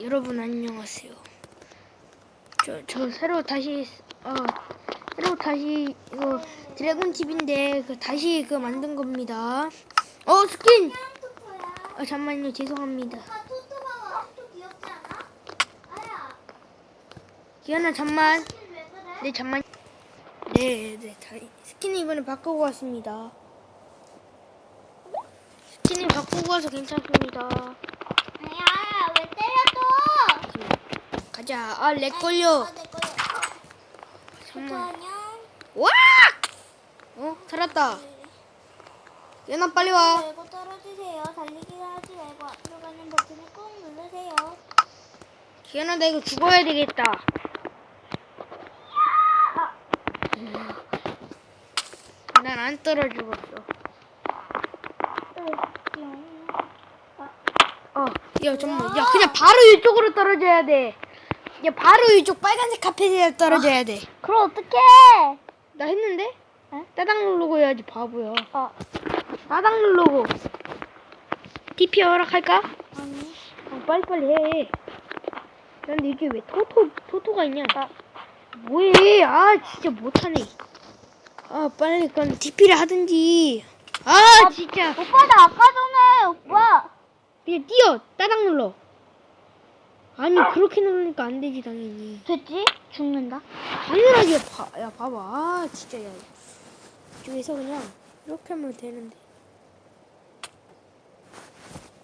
여러분 안녕하세요. 저, 저 새로 다시 어 새로 다시 이거 드래곤 집인데 그 다시 그 만든 겁니다. 어 스킨. 아 잠만요 죄송합니다. 기현아 잠만. 네 잠만. 네네 다 스킨 이번에 바꾸고 왔습니다. 스킨을 바꾸고 와서 괜찮습니다. 아야, 왜 때려 가자. 아 렉? 걸려. 아, 내 거야. 토토 잠만. 안녕. 와! 어 살았다. 기현아 빨리 와. 말고 떨어지세요. 달리기 하지 말고 앞으로 가는 버튼을 꾹 누르세요. 기현아 나 이거 죽어야 되겠다. 난 안 떨어 죽었어. 어, 야 잠만, 야 그냥 바로 이쪽으로 떨어져야 돼. 야 바로 이쪽 빨간색 카펫에 떨어져야 돼. 그럼 어떡해? 나 했는데? 어? 따당 누르고 해야지 바보야. 어, 따당 누르고. TP 허락할까? 아니. 어, 빨리빨리 해. 근데 이게 왜 토토, 토토가 있냐? 뭐해? 아, 진짜 못하네. 아, 빨리 그럼 TP를 하든지. 아, 진짜. 오빠, 나 아까 전에, 오빠. 그냥 뛰어. 따당 눌러. 아니, 그렇게 누르니까 안 되지, 당연히. 됐지? 죽는다. 당연하게, 봐, 야, 봐봐. 아, 진짜, 야. 이쪽에서 그냥 이렇게 하면 되는데.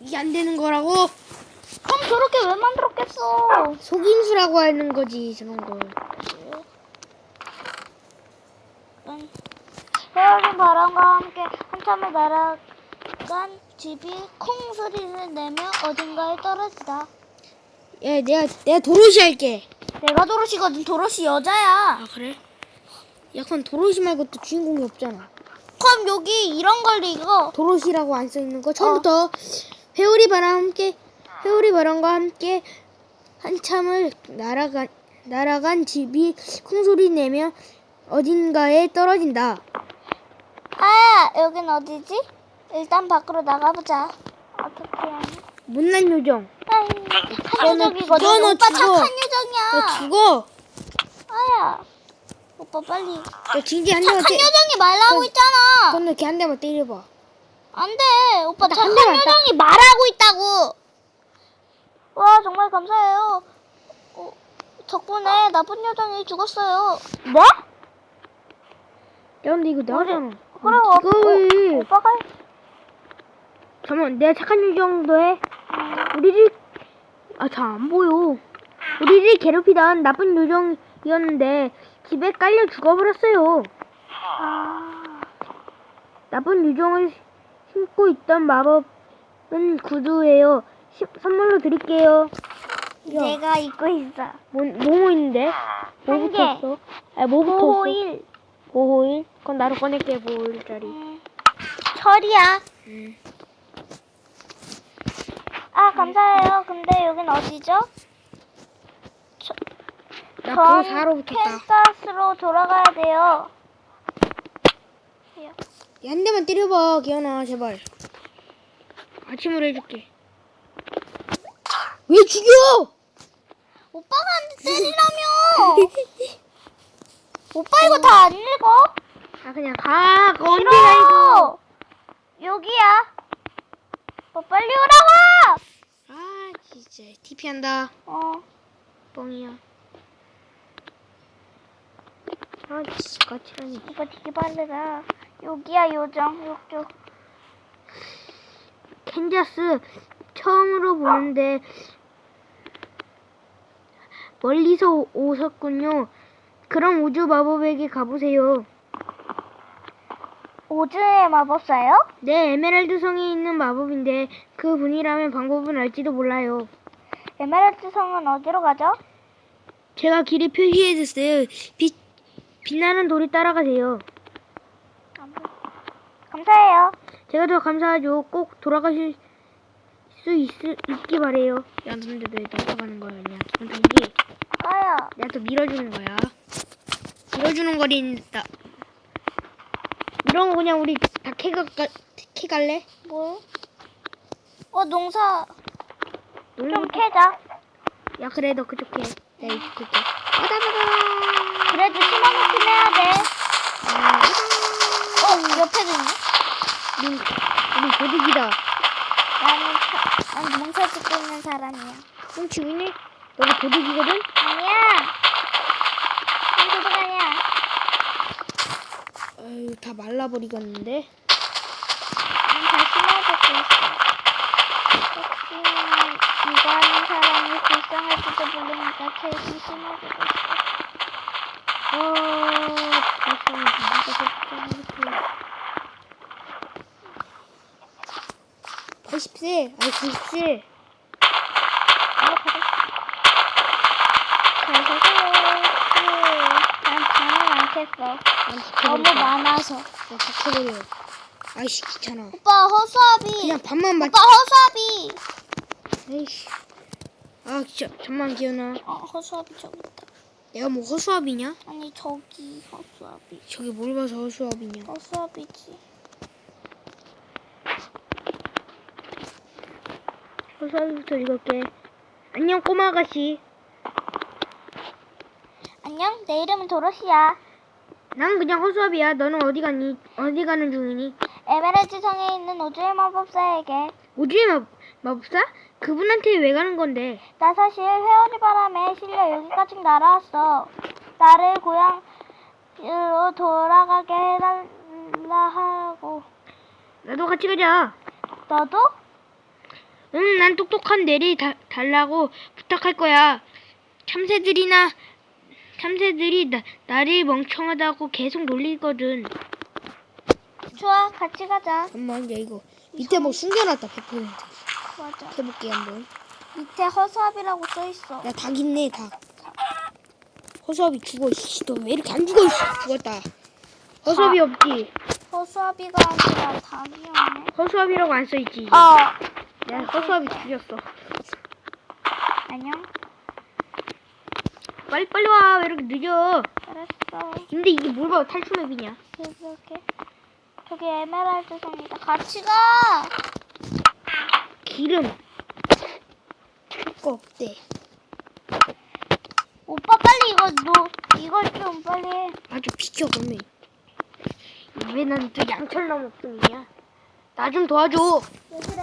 이게 안 되는 거라고? 그럼 저렇게 왜 만들었겠어? 속임수라고 하는 거지, 저런 걸. 응. 헤어진 바람과 함께 한참을 날아간 집이 콩 소리를 내며 어딘가에 떨어지다. 야, 내가, 내가 도로시 할게. 내가 도로시거든. 도로시 여자야. 아, 그래? 약간 도로시 말고 또 주인공이 없잖아. 그럼 여기 이런 걸 읽어. 도로시라고 안 써 있는 거 처음부터 회오리 바람 함께 회오리 바람과 함께 한참을 날아간 날아간 집이 콩소리 내며 어딘가에 떨어진다. 아, 여긴 어디지? 일단 밖으로 나가보자. 어떻게 하니? 못난 요정. 착한 요정이거든. 죽어, 너 오빠 죽어. 착한 너 요정이야. 죽어. 아야. 오빠 빨리. 너 징계 한 대만 착한 때. 요정이 말하고 있잖아. 그럼 너걔한 대만 때려봐. 안 돼. 오빠 나 착한 한 대만 딱- 요정이 말하고 있다고. 와, 정말 감사해요. 어, 덕분에 나쁜 요정이 죽었어요. 뭐? 야 근데 이거 나잖아. 이거 왜? 오, 오빠가 잠깐 내가 착한 요정도 해. 우리를 아 잘 안 보여. 우리를 괴롭히던 나쁜 요정이었는데 집에 깔려 죽어버렸어요. 아, 나쁜 요정을 심고 있던 마법은 구두예요. 시- 선물로 드릴게요. 야, 내가 입고 있어. 뭐, 뭐뭐 있는데? 뭐 한 개. 붙었어? 아, 뭐 붙었어? 보호일. 보호일? 그건 나로 꺼낼게, 보호일짜리. 음, 철이야. 음. 아, 감사해요. 근데 여긴 어디죠? 나 그거 전 사러 붙었다. 캔사스로 돌아가야 돼요. 야, 한 대만 때려봐, 기현아, 제발. 아침으로 해줄게. 왜 죽여? 오빠가 한대 때리라며. 오빠 이거 다 안 읽어? 아, 그냥 가. 그 언제 가, 이거. 싫어. 여기야. 오빠 빨리 오라고. 아, 진짜. TP 한다. 어. 뻥이야. 아, 진짜 까칠하니. 오빠 되게 빨리라. 여기야 요정. 요쪽. 캔자스 처음으로 보는데 멀리서 오- 오셨군요. 그럼 우주 마법에게 가보세요. 오즈의 마법사요? 네, 에메랄드 성에 있는 마법인데 그 분이라면 방법은 알지도 몰라요. 에메랄드 성은 어디로 가죠? 제가 길을 표시해줬어요. 빛 빛나는 돌이 따라가세요. 감사해요. 제가 더 감사하죠. 꼭 돌아가실 수 있, 있기 바래요. 야, 근데 왜 넘어가는 거야, 그냥 기분 탓이지? 아야. 내가 또 밀어주는 거야. 밀어주는 거리다. 거 그냥 우리 다 캐가 캐갈래? 뭐? 어 농사 농사 좀 캐자. 야 그래 너 그쪽 해. 내가 이쪽 할게. 아다다다. 그래도 심어놓긴 해야 돼. 아, 어, 옆에도 있네? 님, 우리 도둑이다. 나는, 사- 난 농사 짓고 있는 사람이야. 훔치 있네? 너가 도둑이거든? 아니야! 난 도둑 아니야. 아유 다 말라버리겠는데. 난다 심어주고 있어. 혹시 이거 하는 사람이 불쌍할지도 모르니까 계속 심어주고 있어. 아, 불쌍해. 누가 불쌍하겠어. 80세, 아니 90세. 아, 받았어. 잘 서세요. 난 않겠어. 난 너무. 많아서. 난 닥쳐버려. 아이씨 귀찮아. 오빠 허수아비. 그냥 밥만 맞. 오빠 허수아비. 에이씨. 아 진짜 잠만 기현아. 어 허수아비 저기 있다. 내가 뭐 허수아비냐? 아니 저기 허수아비. 저기 뭘 봐서 허수아비냐? 허수아비지. 허수아비부터 읽을게. 안녕 꼬마 아가씨. 안녕. 내 이름은 도로시야. 난 그냥 허수아비야. 너는 어디 가니? 어디 가는 중이니? 에메랄드 성에 있는 우주의 마법사에게 오주의 마, 마법사? 그분한테 왜 가는 건데? 나 사실 회오리 바람에 실려 여기까지 날아왔어. 나를 고향으로 돌아가게 해달라 하고. 나도 같이 가자. 너도? 응, 난 똑똑한 내리 다, 달라고 부탁할 거야. 참새들이나 참새들이 나, 나를 멍청하다고 계속 놀리거든. 좋아, 같이 가자. 잠깐만, 야 이거 밑에 뭐 숨겨놨다 100%. 맞아. 해볼게 한번. 밑에 허수아비라고 써 있어. 야 닭 있네 닭. 허수아비 죽어. 씨, 너 왜 이렇게 안 죽어? 씨, 죽었다. 허수아비 없지. 허수아비가 아니라 닭이었네. 허수아비라고 안 써있지. 어. 야 허수아비 죽였어. 안녕. 빨리 빨리 와. 왜 이렇게 늦어? 알았어. 근데 이게 뭘 봐? 탈출 맵이냐? 이렇게. 저기 에메랄드 성이다. 같이 가. 기름. 거 없대. 오빠 빨리 이거 노 이거 좀 빨리 해. 아주 비켜 그러면. 왜 난 또 양철나무 없음이냐? 나 좀 도와줘. 왜 그래?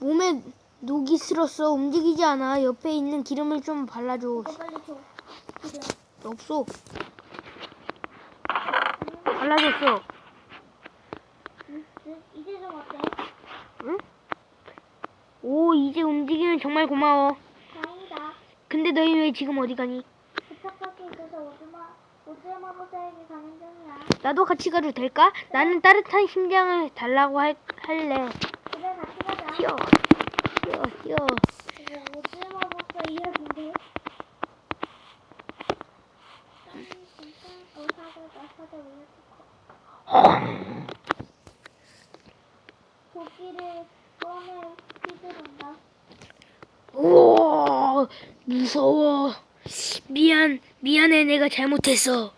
몸에 녹이 슬었어. 움직이지 않아. 옆에 있는 기름을 좀 발라줘. 오빠 빨리 줘. 그래. 없어. 발라줬어. 이제 좀 어때? 응? 오 이제 움직이면 정말 고마워. 다행이다. 근데 너희 왜 지금 어디 가니? 부탁할 게 있어서 오즈마 오즈의 마법사에게 가는 중이야. 나도 같이 가도 될까? 나는 따뜻한 심장을 달라고 할, 할래. 그래 같이 가자. 뛰어. 커? 도끼를 꺼내 휘두른다. 우와, 무서워. 미안, 미안해. 내가 잘못했어.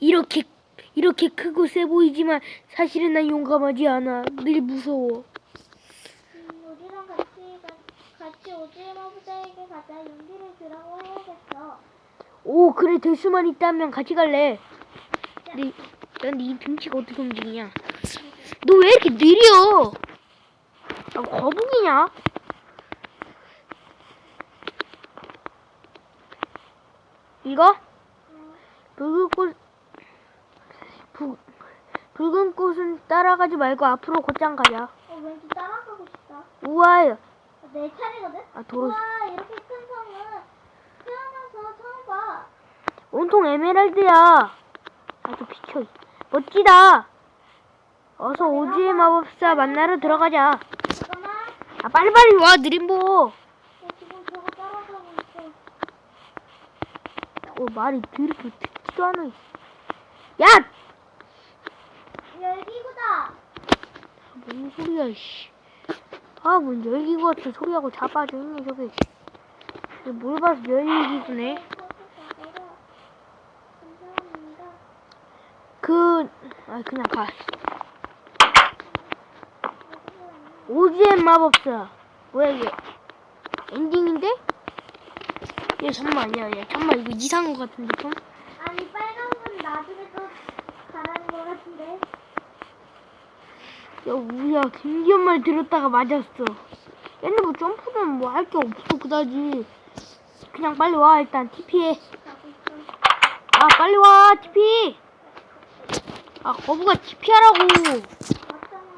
이렇게, 이렇게 크고 세 보이지만 사실은 난 용감하지 않아. 늘 무서워. 음, 우리랑 같이 가, 같이 오즈의 용기를 주라고 해야겠어. 오, 그래. 될 수만 있다면 같이 갈래. 근데 난네 등치가 어떻게 움직이냐? 너 왜 이렇게 느려? 아, 거북이냐? 이거? 붉은 꽃, 부, 붉은 꽃은 따라가지 말고 앞으로 곧장 가자. 어, 왠지 따라가고 싶다. 우와, 내 차례거든? 아, 도로, 와, 이렇게 큰 성은 태어나서 처음 봐. 온통 에메랄드야. 아주 비켜. 멋지다. 어서 오즈의 마법사 만나러 들어가자. 아, 빨리빨리 와, 느림보. 어, 말이 이렇게 듣지도 않아. 야! 열기구다. 뭔 소리야, 씨. 아, 뭔 열기구 같은 소리하고 자빠져 있네, 저게. 뭘 봐서 열기구네. 감사합니다. 그, 아, 그냥 가. 오즈의 마법사. 뭐야 이게? 엔딩인데? 얘 잠만 야, 야 잠만 이거 이상한 거 같은데 좀? 아니 빨간 건 나중에 또 가라는 거 같은데. 야 우야 김기현 말 들었다가 맞았어. 얘네 뭐 점프는 뭐 할 게 없어 그다지. 그냥 빨리 와 일단 TP해. 아 빨리 와 TP. 아 TP하라고. 맞잖아.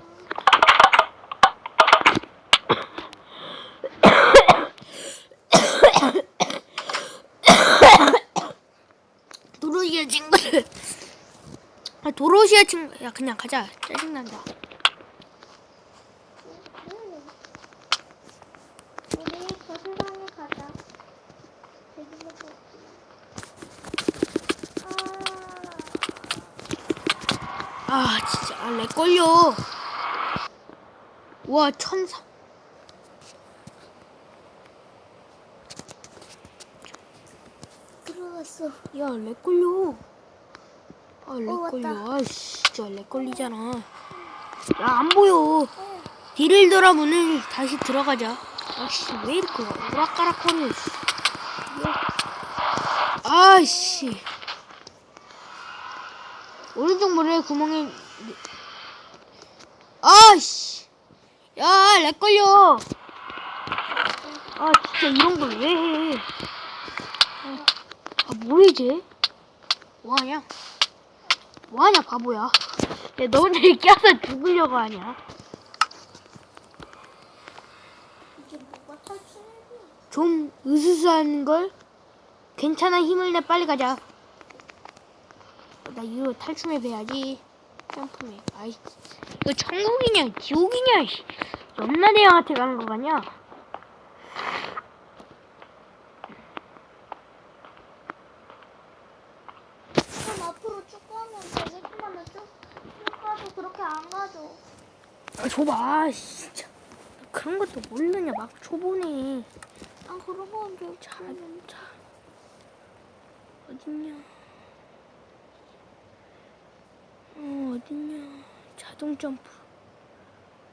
도로시아 친구들. 아 도로시아 친구. 야 그냥 가자. 짜증난다. 우리 저 세상에 가자. 재밌는 거 아, 아 진짜 아, 렉 걸려. 와 천사. 들어갔어. 야렉 걸려. 아렉 어. 걸려. 아 진짜 렉 걸리잖아. 야 안 보여. 뒤를 돌아 문을 다시 들어가자. 아씨 왜 이렇게 오락가락 거려. 씨. 아씨. 오른쪽 모래 구멍에 아씨. 야렉 걸려. 아 진짜 이런 걸 왜 해? 아, 아 뭐이지? 뭐하냐? 뭐하냐 바보야? 야, 너 혼자 이렇게 껴서 죽으려고 하냐? 좀 으스스한 걸? 괜찮아 힘을 내 빨리 가자. 나 이거 탈춤해 배야지. 점프해. 아이 이거 천국이냐 지옥이냐? 씨. 염라대왕한테 가는 거 같냐? 그럼 앞으로 쭉 가면 되겠지만 나 쭉, 쭉 가도 그렇게 안 가죠. 아, 줘봐. 아, 진짜. 너 그런 것도 모르냐 막 초보네. 아 그런 거 언제 자, 자. 어딨냐? 어, 어딨냐? 자동 점프.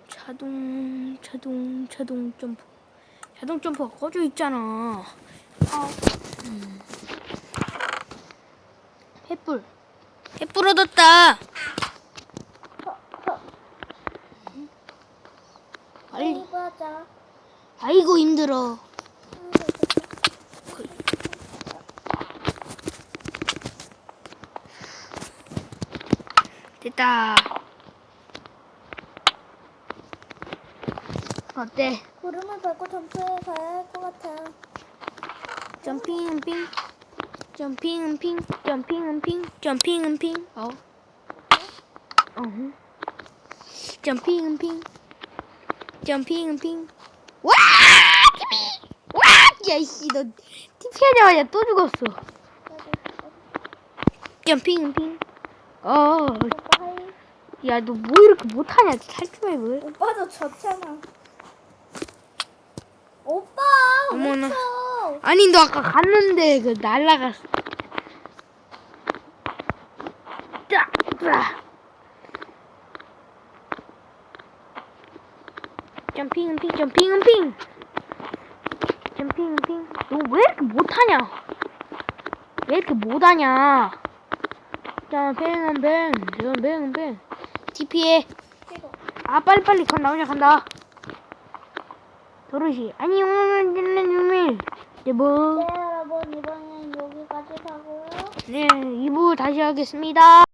자동, 자동, 자동 점프. 자동 점프가 꺼져 있잖아. 아, 횃불. 횃불 얻었다. 빨리. 아이고 힘들어. 음, 됐다. 어때? 구름을 밟고 점프해 가야 할 것 같아. 점핑은 핑, 점핑은 핑, 점핑은 핑, 점핑은 핑. 어. 어. 점핑은 핑, 점핑은 핑. 와! 티피! 와! 야이씨 너 티피 하자마자 또 죽었어. 점핑은 핑. 어. 오빠 하이. 야너 뭐 이렇게 못하냐? 탈출맵을. 오빠도 졌잖아. 오빠 어머나. 왜 쳐? 아니 너 아까 갔는데 그 날라갔어. 점핑은 핑, 점핑은 핑. 점핑은 핑. 너 왜 이렇게 못하냐? 왜 이렇게 못하냐? 점핑은 핑, 점핑은 핑. TP해. 아 빨리 빨리 건 나오자 간다. 도로시 아니 오늘 딜레님이 네 뭐. 네 여러분 이번엔 여기까지 가고요. 네 2부 다시 하겠습니다.